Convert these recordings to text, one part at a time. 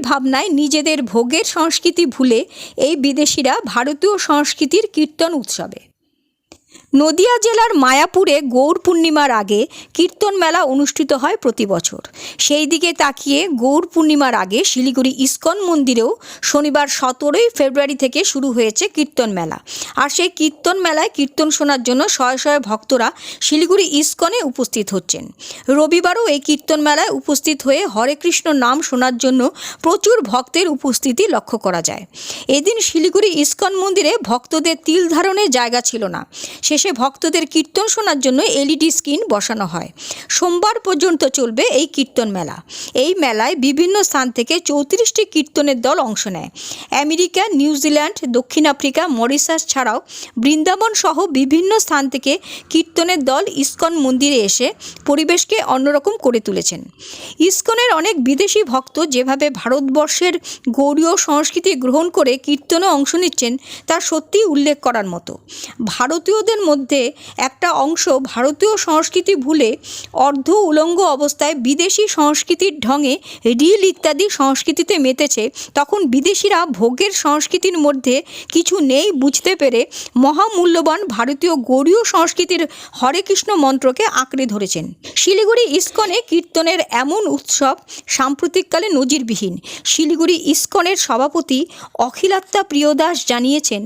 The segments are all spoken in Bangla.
ভাবনায় নিজেদের ভোগের সংস্কৃতি ভুলে এই বিদেশিরা ভারতীয় সংস্কৃতির কীর্তন উৎসবে। নদিয়া জেলার মায়াপুরে গৌর পূর্ণিমার আগে কীর্তন মেলা অনুষ্ঠিত হয় প্রতি বছর। সেই দিকে তাকিয়ে গৌর পূর্ণিমার আগে শিলিগুড়ি ইস্কন মন্দিরেও শনিবার সতেরোই ফেব্রুয়ারি থেকে শুরু হয়েছে কীর্তন মেলা। আর সেই কীর্তন মেলায় কীর্তন শোনার জন্য শয়ে শয়ে ভক্তরা শিলিগুড়ি ইস্কনে উপস্থিত হচ্ছেন। রবিবারও এই কীর্তন মেলায় উপস্থিত হয়ে হরে কৃষ্ণ নাম শোনার জন্য প্রচুর ভক্তের উপস্থিতি লক্ষ্য করা যায়। এদিন শিলিগুড়ি ইস্কন মন্দিরে ভক্তদের তিল ধারণের জায়গা ছিল না। শেষে ভক্তদের কীর্তন শোনার জন্য এলইডি স্ক্রিন বসানো হয়। সোমবার পর্যন্ত চলবে এই কীর্তন মেলা। এই মেলায় বিভিন্ন স্থান থেকে চৌত্রিশটি কীর্তনের দল অংশ নেয়। আমেরিকা নিউজিল্যান্ড দক্ষিণ আফ্রিকা, মরিশাস ছাড়াও বৃন্দাবন সহ বিভিন্ন স্থান থেকে কীর্তনের দল ইস্কন মন্দিরে এসে পরিবেশকে অন্যরকম করে তুলেছেন। ইস্কনের অনেক বিদেশি ভক্ত যেভাবে ভারতবর্ষের গৌরীয় সংস্কৃতি গ্রহণ করে কীর্তনে অংশ নিচ্ছেন, তা সত্যিই উল্লেখ করার মতো। ভারতীয়দের মধ্যে একটা অংশ ভারতীয় সংস্কৃতি ভুলে অর্ধ উলঙ্গ অবস্থায় বিদেশি সংস্কৃতির ঢঙে রিল ইত্যাদি সংস্কৃতিতে মেতেছে, তখন বিদেশিরা ভোগের সংস্কৃতির মধ্যে কিছু নেই বুঝতে পেরে মহামূল্যবান ভারতীয় গৌরীয় সংস্কৃতির হরে কৃষ্ণ মন্ত্রকে আঁকড়ে ধরেছেন। শিলিগুড়ি ইস্কনে কীর্তনের এমন উৎসব সাম্প্রতিককালে নজিরবিহীন। শিলিগুড়ি ইস্কনের সভাপতি অখিলাত্মা প্রিয়দাস জানিয়েছেন,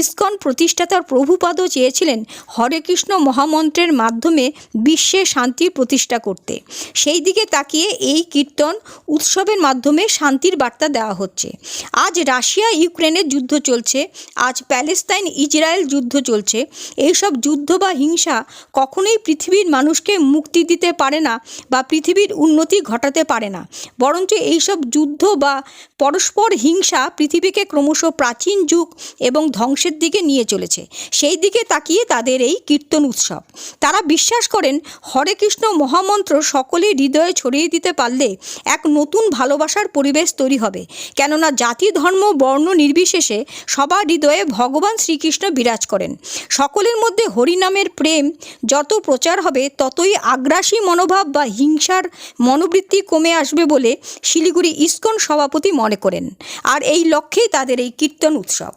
ইস্কন প্রতিষ্ঠাতার প্রভুপাদও চেয়েছিলেন হরে কৃষ্ণ মহামন্ত্রের মাধ্যমে বিশ্বে শান্তি প্রতিষ্ঠা করতে। সেই দিকে তাকিয়ে এই কীর্তন উৎসবের মাধ্যমে শান্তির বার্তা দেওয়া হচ্ছে। আজ রাশিয়া, ইউক্রেনের যুদ্ধ চলছে। আজ প্যালেস্তাইন, ইসরায়েল যুদ্ধ চলছে। এইসব যুদ্ধ বা হিংসা কখনোই পৃথিবীর মানুষকে মুক্তি দিতে পারে না বা পৃথিবীর উন্নতি ঘটাতে পারে না। বরঞ্চ এইসব যুদ্ধ বা পরস্পর হিংসা পৃথিবীকে ক্রমশ প্রাচীন যুগ এবং ধ্বংসের দিকে নিয়ে চলেছে। সেই দিকে তাকিয়ে তাদের এই কীর্তন উৎসব। তারা বিশ্বাস করেন, হরে কৃষ্ণ মহামন্ত্র সকলের হৃদয়ে ছড়িয়ে দিতে পারলে এক নতুন ভালোবাসার পরিবেশ তৈরি হবে। কেননা জাতি, ধর্ম, বর্ণ নির্বিশেষে সবার হৃদয়ে ভগবান শ্রীকৃষ্ণ বিরাজ করেন। সকলের মধ্যে হরিনামের প্রেম যত প্রচার হবে, ততই আগ্রাসী মনোভাব বা হিংসার মনোবৃত্তি কমে আসবে বলে শিলিগুড়ি ইস্কন সভাপতি মনে করেন। আর এই লক্ষ্যেই তাদের এই কীর্তন উৎসব।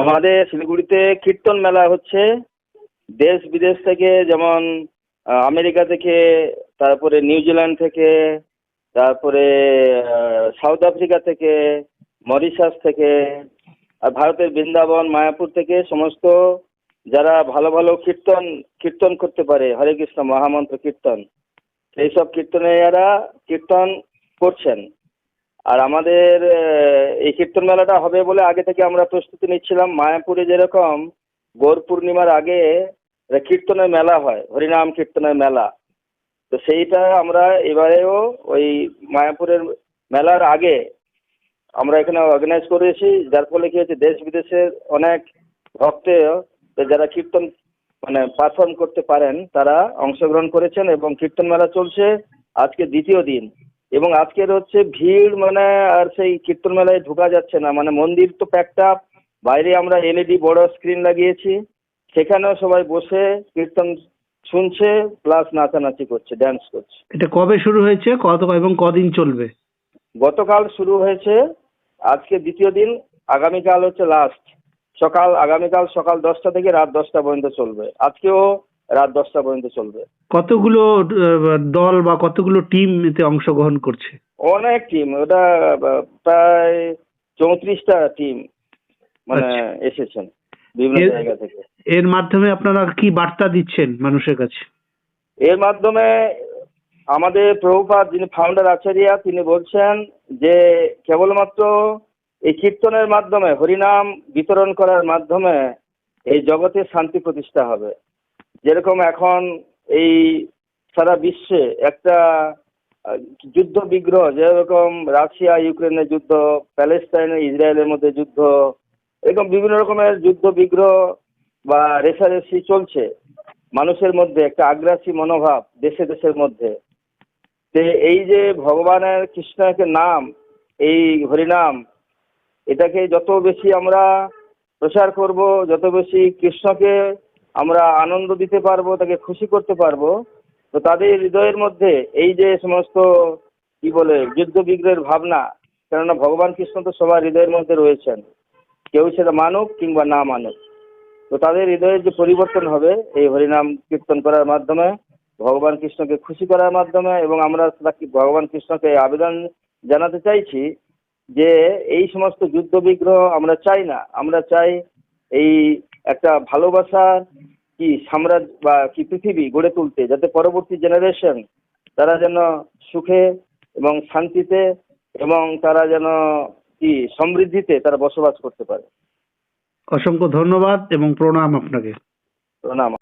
আমাদের শিলিগুড়িতে কীর্তন মেলা হচ্ছে। দেশ বিদেশ থেকে যেমন আমেরিকা থেকে, তারপরে নিউজিল্যান্ড থেকে, তারপরে সাউথ আফ্রিকা থেকে, মরিশাস থেকে, আর ভারতের বৃন্দাবন, মায়াপুর থেকে সমস্ত যারা ভালো ভালো কীর্তন কীর্তন করতে পারে, হরে কৃষ্ণ মহামন্ত্র কীর্তন, সেই সব কীর্তনেরা কীর্তন করছেন। আর আমাদের এই কীর্তন মেলাটা হবে বলে আগে থেকে আমরা প্রস্তুতি নিচ্ছিলাম। মায়াপুরে যেরকম গৌর পূর্ণিমার আগে কীর্তনের মেলা হয়, হরিনাম কীর্তনের মেলা। তো সেইটা আমরা এবারেও ওই মায়াপুরের মেলার আগে আমরা এখানে অর্গানাইজ করেছি। যার ফলে কি হচ্ছে দেশ বিদেশের অনেক ভক্ত যারা কীর্তন মানে পারফর্ম করতে পারেন, তারা অংশগ্রহণ করেছেন এবং কীর্তন মেলা চলছে। আজকে দ্বিতীয় দিন। এবং আজকের হচ্ছে ভিড় মানে আর সেই কীর্তন মেলায় ঢোকা যাচ্ছে না। মানে মন্দির তো প্যাকড আপ বাইরে আমরা এলইডি বড় স্ক্রিন লাগিয়েছি। সেখানেও সবাই বসে কীর্তন শুনছে প্লাস নাচানাচি করছে ড্যান্স করছে। এটা কবে শুরু হয়েছে? কত এবং কদিন চলবে? গতকাল শুরু হয়েছে আজকে দ্বিতীয় দিন আগামীকাল হচ্ছে লাস্ট সকাল আগামীকাল সকাল দশটা থেকে রাত দশটা পর্যন্ত চলবে। আজকেও রাত দশটা পর্যন্ত চলবে। কতগুলো দল বা কতগুলো টিম এতে অংশগ্রহণ করছে? অনেক টিম ওটা প্রায় চৌত্রিশটা টিম মানে আচ্ছা। এসেছেন বিভিন্ন জায়গা থেকে। এর মাধ্যমে আপনারা কি বার্তা দিচ্ছেন মানুষের কাছে? এর মাধ্যমে আমাদের প্রভুপাত যিনি ফাউন্ডার আচার্য তিনি বলছেন যে কেবলমাত্র এই কীর্তনের মাধ্যমে হরিনাম বিতরণ করার মাধ্যমে এই জগতে শান্তি প্রতিষ্ঠা হবে। যেরকম এখন এই সারা বিশ্বে একটা যুদ্ধ বিগ্রহ, যেরকম রাশিয়া, ইউক্রেনের যুদ্ধ, প্যালেস্তাইন, ইসরায়েলের মধ্যে যুদ্ধ, এরকম বিভিন্ন রকমের যুদ্ধ বিগ্রহ বা রেশারেশি চলছে মানুষের মধ্যে, একটা আগ্রাসী মনোভাব দেশে দেশের মধ্যে। যে এই যে ভগবানের কৃষ্ণের নাম, এই হরিনাম, এটাকে যত বেশি আমরা প্রচার করব, যত বেশি কৃষ্ণকে আমরা আনন্দ দিতে পারব, তাকে খুশি করতে পারব, তো তাদের হৃদয়ের মধ্যে এই যে সমস্ত, কি বলে যুদ্ধ বিগ্রহের ভাবনা, কেননা ভগবান কৃষ্ণ তো সবার হৃদয়ের মধ্যে রয়েছেন। কেউ সেটা মানুক কিংবা না মানুক। তো তাদের হৃদয়ের যে পরিবর্তন হবে, এই হরিনাম কীর্তন করার মাধ্যমে, ভগবান কৃষ্ণকে খুশি করার মাধ্যমে, এবং আমরা ভগবান কৃষ্ণকে আবেদন জানাতে চাইছি যে এই সমস্ত যুদ্ধ বিগ্রহ আমরা চাই না। আমরা চাই এই একটা ভালোবাসা কি সাম্রাজ্য বা কি পৃথিবী গড়ে তুলতে যাতে পরবর্তী জেনারেশন তারা যেন সুখে এবং শান্তিতে এবং তারা যেন কি সমৃদ্ধিতে তারা বসবাস করতে পারে। অসংখ্য ধন্যবাদ এবং প্রণাম আপনাকে। প্রণাম।